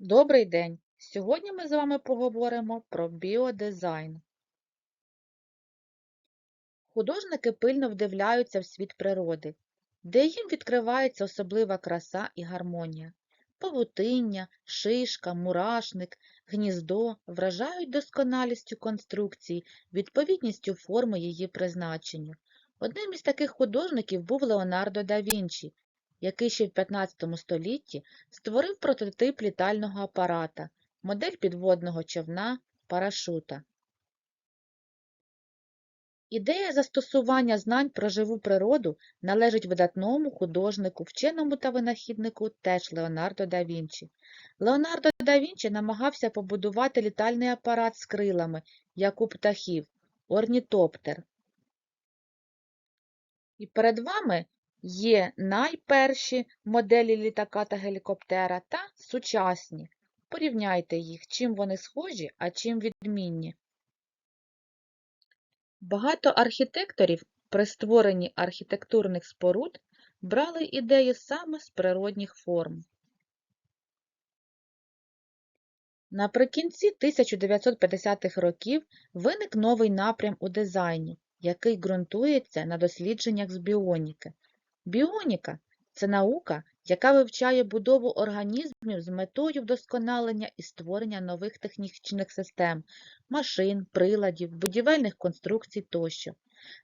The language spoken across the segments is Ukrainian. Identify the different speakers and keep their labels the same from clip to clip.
Speaker 1: Добрий день! Сьогодні ми з вами поговоримо про біодизайн. Художники пильно вдивляються в світ природи, де їм відкривається особлива краса і гармонія. Павутиння, шишка, мурашник, гніздо вражають досконалістю конструкції, відповідністю форми її призначенню. Одним із таких художників був Леонардо да Вінчі, який ще в 15 столітті створив прототип літального апарата, модель підводного човна, парашута. Ідея застосування знань про живу природу належить видатному художнику, вченому та винахіднику теж Леонардо да Вінчі. Леонардо да Вінчі намагався побудувати літальний апарат з крилами, як у птахів, орнітоптер. І перед вами є найперші моделі літака та гелікоптера та сучасні. Порівняйте їх, чим вони схожі, а чим відмінні. Багато архітекторів при створенні архітектурних споруд брали ідеї саме з природних форм. Наприкінці 1950-х років виник новий напрям у дизайні, який ґрунтується на дослідженнях з біоніки. Біоніка – це наука, яка вивчає будову організмів з метою вдосконалення і створення нових технічних систем, машин, приладів, будівельних конструкцій тощо.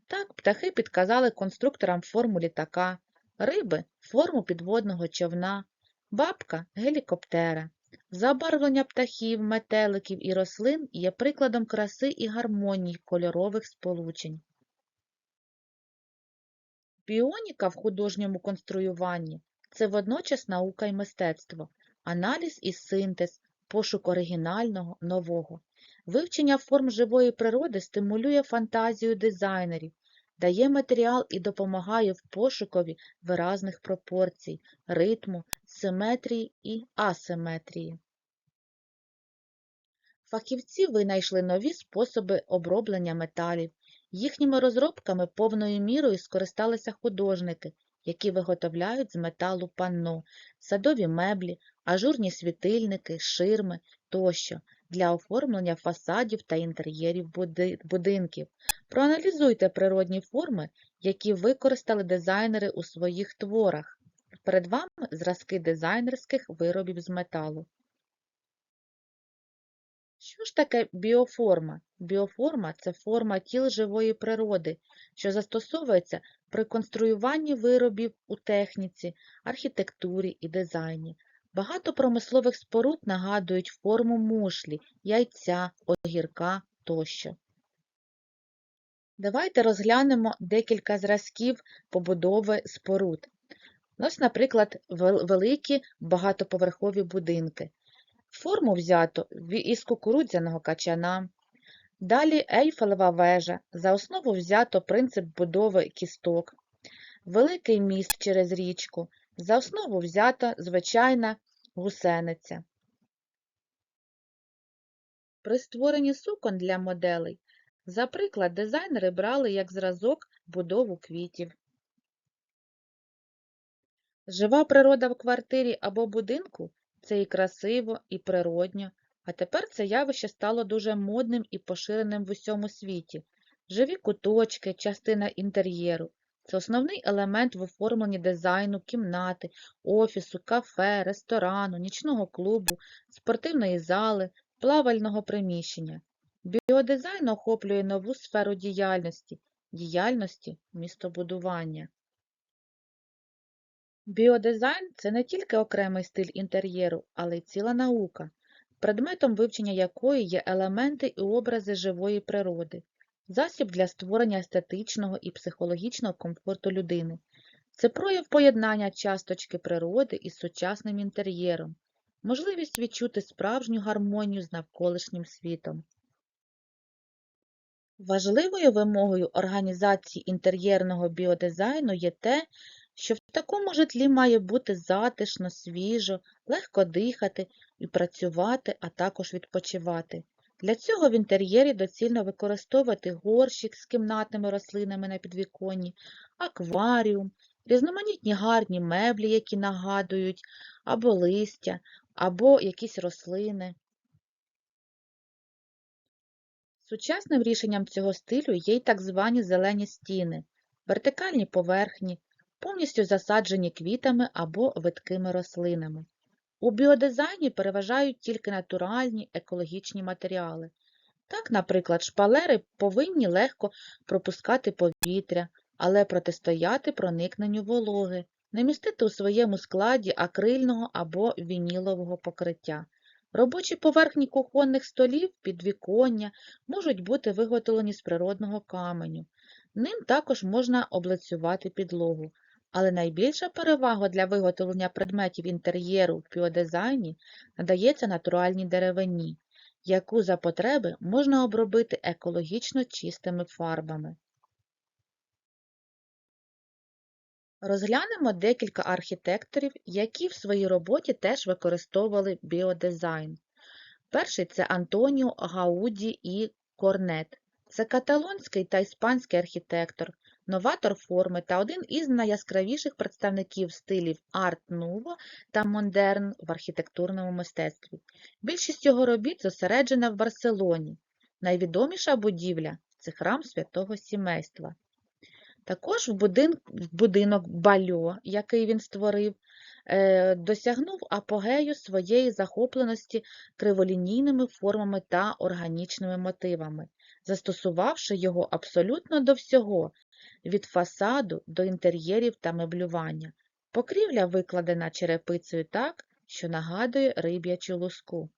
Speaker 1: Так, птахи підказали конструкторам форму літака, риби – форму підводного човна, бабка – гелікоптера. Забарвлення птахів, метеликів і рослин є прикладом краси і гармонії кольорових сполучень. Біоніка в художньому конструюванні – це водночас наука і мистецтво, аналіз і синтез, пошук оригінального, нового. Вивчення форм живої природи стимулює фантазію дизайнерів, дає матеріал і допомагає в пошукові виразних пропорцій, ритму, симетрії і асиметрії. Фахівці винайшли нові способи оброблення металів. Їхніми розробками повною мірою скористалися художники, які виготовляють з металу панно, садові меблі, ажурні світильники, ширми тощо для оформлення фасадів та інтер'єрів будинків. Проаналізуйте природні форми, які використали дизайнери у своїх творах. Перед вами зразки дизайнерських виробів з металу. Що ж таке біоформа? Біоформа – це форма тіл живої природи, що застосовується при конструюванні виробів у техніці, архітектурі і дизайні. Багато промислових споруд нагадують форму мушлі, яйця, огірка тощо. Давайте розглянемо декілька зразків побудови споруд. Ось, наприклад, великі багатоповерхові будинки. Форму взято із кукурудзяного качана. Далі Ейфелева вежа. За основу взято принцип будови кісток. Великий міст через річку. За основу взята звичайна гусениця. При створенні сукон для моделей, за приклад, дизайнери брали як зразок будову квітів. Жива природа в квартирі або будинку це і красиво, і природньо, а тепер це явище стало дуже модним і поширеним в усьому світі. Живі куточки, частина інтер'єру. Це основний елемент в оформленні дизайну кімнати, офісу, кафе, ресторану, нічного клубу, спортивної зали, плавального приміщення. Біодизайн охоплює нову сферу діяльності, діяльності містобудування. Біодизайн – це не тільки окремий стиль інтер'єру, але й ціла наука, предметом вивчення якої є елементи і образи живої природи, засіб для створення естетичного і психологічного комфорту людини. Це прояв поєднання часточки природи із сучасним інтер'єром, можливість відчути справжню гармонію з навколишнім світом. Важливою вимогою організації інтер'єрного біодизайну є те, що в такому житлі має бути затишно, свіжо, легко дихати і працювати, а також відпочивати. Для цього в інтер'єрі доцільно використовувати горщик з кімнатними рослинами на підвіконні, акваріум, різноманітні гарні меблі, які нагадують, або листя, або якісь рослини. Сучасним рішенням цього стилю є й так звані зелені стіни, вертикальні поверхні, повністю засаджені квітами або видкими рослинами. У біодизайні переважають тільки натуральні екологічні матеріали. Так, наприклад, шпалери повинні легко пропускати повітря, але протистояти проникненню вологи, не містити у своєму складі акрильного або вінілового покриття. Робочі поверхні кухонних столів, підвіконня можуть бути виготовлені з природного каменю. Ним також можна облицювати підлогу. Але найбільша перевага для виготовлення предметів інтер'єру в біодизайні надається натуральній деревині, яку за потреби можна обробити екологічно чистими фарбами. Розглянемо декілька архітекторів, які в своїй роботі теж використовували біодизайн. Перший це Антоніо Гауді і Корнет. Це каталонський та іспанський архітектор, новатор форми та один із найяскравіших представників стилів арт-нуво та модерн в архітектурному мистецтві. Більшість його робіт зосереджена в Барселоні. Найвідоміша будівля це храм святого сімейства. Також в, будин... будинок Бальо, який він створив, е, досягнув апогею своєї захопленості криволінійними формами та органічними мотивами, застосувавши його абсолютно до всього, від фасаду до інтер'єрів та меблювання. Покрівля викладена черепицею так, що нагадує риб'ячу луску.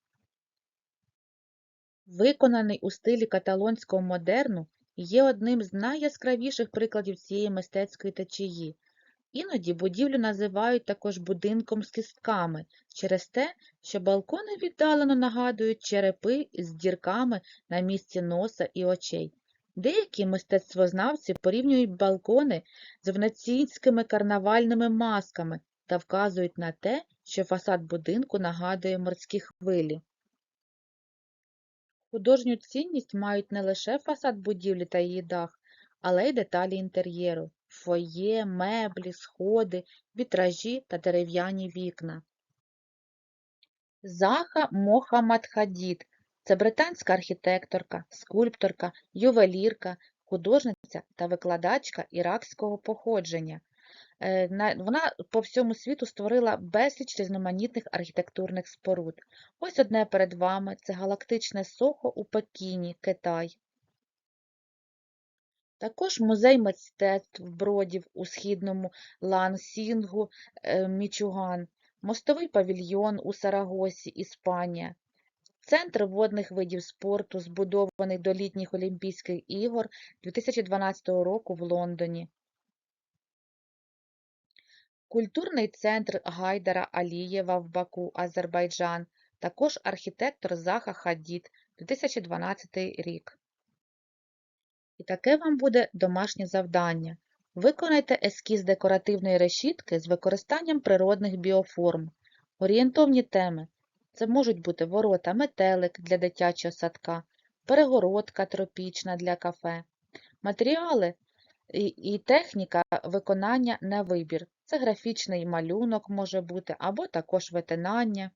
Speaker 1: Виконаний у стилі каталонського модерну, є одним з найяскравіших прикладів цієї мистецької течії. Іноді будівлю називають також будинком з кістками через те, що балкони віддалено нагадують черепи з дірками на місці носа і очей. Деякі мистецтвознавці порівнюють балкони з венеційськими карнавальними масками та вказують на те, що фасад будинку нагадує морські хвилі. Художню цінність мають не лише фасад будівлі та її дах, але й деталі інтер'єру – фоє, меблі, сходи, вітражі та дерев'яні вікна. Заха Мохаммадхадід – це британська архітекторка, скульпторка, ювелірка, художниця та викладачка іракського походження. Е, Вона по всьому світу створила безліч різноманітних архітектурних споруд. Ось одне перед вами – це галактичне Сохо у Пекіні, Китай. Також музей мистецтв Бродів у східному Лансінгу, е, Мічуган, мостовий павільйон у Сарагосі, Іспанія, Центр водних видів спорту, збудований до літніх Олімпійських ігор 2012 року в Лондоні. Культурний центр Гайдара Алієва в Баку, Азербайджан, також архітектор Заха Хадід, 2012 рік. І таке вам буде домашнє завдання. Виконайте ескіз декоративної решітки з використанням природних біоформ. Орієнтовні теми. Це можуть бути ворота метелик для дитячого садка, перегородка тропічна для кафе. Матеріали і, техніка виконання на вибір. Це графічний малюнок може бути, або також витинання.